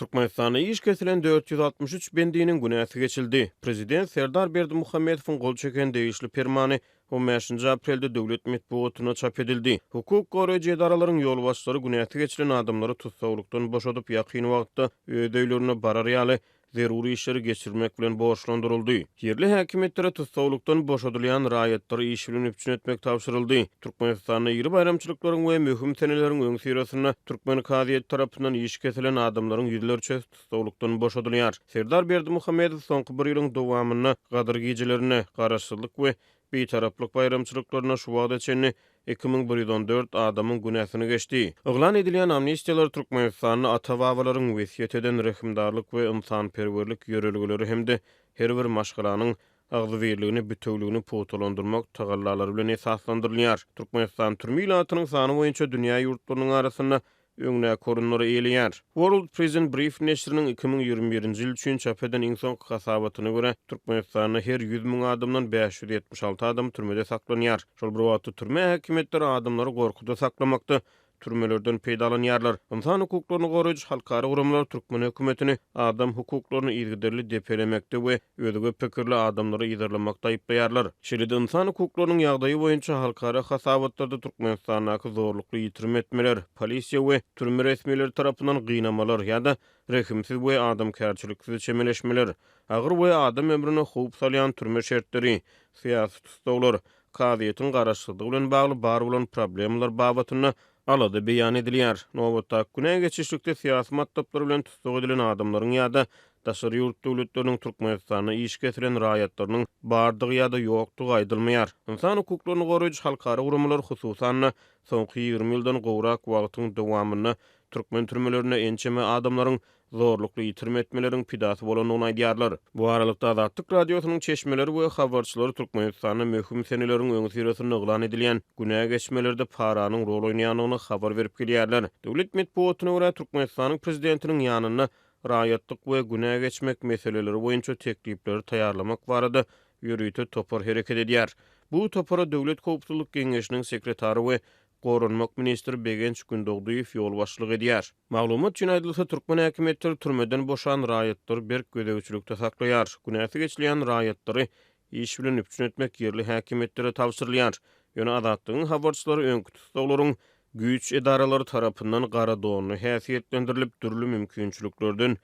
Türkmenistana iş kesilen 463 bendinin günäsi geçildi. Prezident Serdar Berdi Muhammedow'un gol çeken değişli permani 15 aprelde döwlet metbuatuna çap edildi. Hukuk goraýjy edaralaryň ýolbaşçylary günäsi geçilen adamlary tutsagulukdan boşadyp ýakyn wagtda öýdeýlerine barar ýaly zeruri işleri geçirmek bilen borçlandyryldy. Yerli häkimetlere tutsawlukdan boşadylýan raýatlary iş bilen üpçün etmek tapşyryldy. Türkmenistanyň ýeri bayramçylyklaryň we möhüm teneleriň öň sirasini Türkmen kaziýet tarapyndan iş kesilen adamlaryň ýüzlerçe tutsawlukdan boşadylýar. Serdar Berdi Muhammedow soňky bir ýylyň dowamyny, gadyr gejelerini, garaşsyzlyk we beýtaraplyk bayramçylyklaryna şu wagtda çenli 2114 adamın günäsini geçdi. Iglan edilen amnistiyalar Türkmenistanyny atawawalaryň wesiyet eden rehimdarlyk we insanperwerlik ýörelgileri hemde her bir maşgalanyň agzywirligini, bütövlügini potolandyrmak tagallary bilen esaslandyrylýar. Türkmenistan türmi ilatynyň sany boýunça dünýä ýurtlarynyň arasynda öňüne korunlary eýleýär. World Prison Brief neşriniň 2021-nji ýyl üçin çap eden iň soňky hasabatyna görä Türkmenistanda her 100 000 adamdan 576 adam türmede saklanýar. Şol bir wagtda türme häkimetleri adamlary gorkuda saklamakda türmelerden peýdalan ýarlar. Insan hukuklaryny goraýjy halkara gurumlar türkmen hökümetini adam hukuklaryny ilgiderli depelemekde we özüge pikirli adamlary ýerlemakda aýplaýarlar. Şeýle insan hukuklarynyň ýagdaýy boýunça halkara hasabatlarda Türkmenistanaky zorlukly ýitirme etmeler, polisiýa we türme resmiýetleri tarapyndan gynamalar ýa-da rehimsiz we adamkärçiliksiz çemeleşmeler, agyr we adam ömrüne howp salýan türme şertleri, siýasat tutdaglar, kadiýetin garaşsyzlygy bilen bagly bar bolan problemler babatyna alada beýan edilýär. Nowatda güne geçişlikde siýasmat toplary bilen tutsak edilen adamlaryň ýa-da daşary ýurt döwletleriniň Türkmenistana iş getiren raýatlarynyň bardygy ýa-da ýokdugy aýdylmaýar. Insan hukuklaryny goraýjy halkara gurumlar hususan soňky 20 ýyldan gowrak wagtyň dowamyny Türkmen türmelerine ençeme adamların zorlukly ýitirme etmeleriň pidasy bolanyny aýdýarlar. Bu aralykda Azatlyk radiosynyň çeşmeleri we habarçylary Türkmenistanyň möhüm seneleriň öňü sirasini yglan edilýän günä geçmelerde paranyň rol oýnaýanyny habar berip gelýärler. Döwlet medpuwatyna görä Türkmenistanyň prezidentiniň ýanyna raýatlyk we günä geçmek meseleleri boýunça teklipleri taýýarlamak barada ýürüýte topar hereket edýär. Bu topara Döwlet Howpsuzlyk Geňeşiniň sekretary we Gorunmak ministri Begenç Gündogduyev yol başlyk edýär. Maglumat üçin aýdylsa Türkmen häkimetleri türmeden boşan raýatlar berk gödäwçilikde saklaýar. Günäsi geçilýän raýatlary iş bilen üpçün etmek yerli häkimetlere tavsirlýär. Ýöne adatlygyň habarçylary öňkü tutularyň güýç edaralary tarapyndan gara donu häsiýetlendirilip dürli mümkinçiliklerden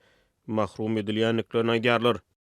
mahrum edilýänliklerini aýdýarlar.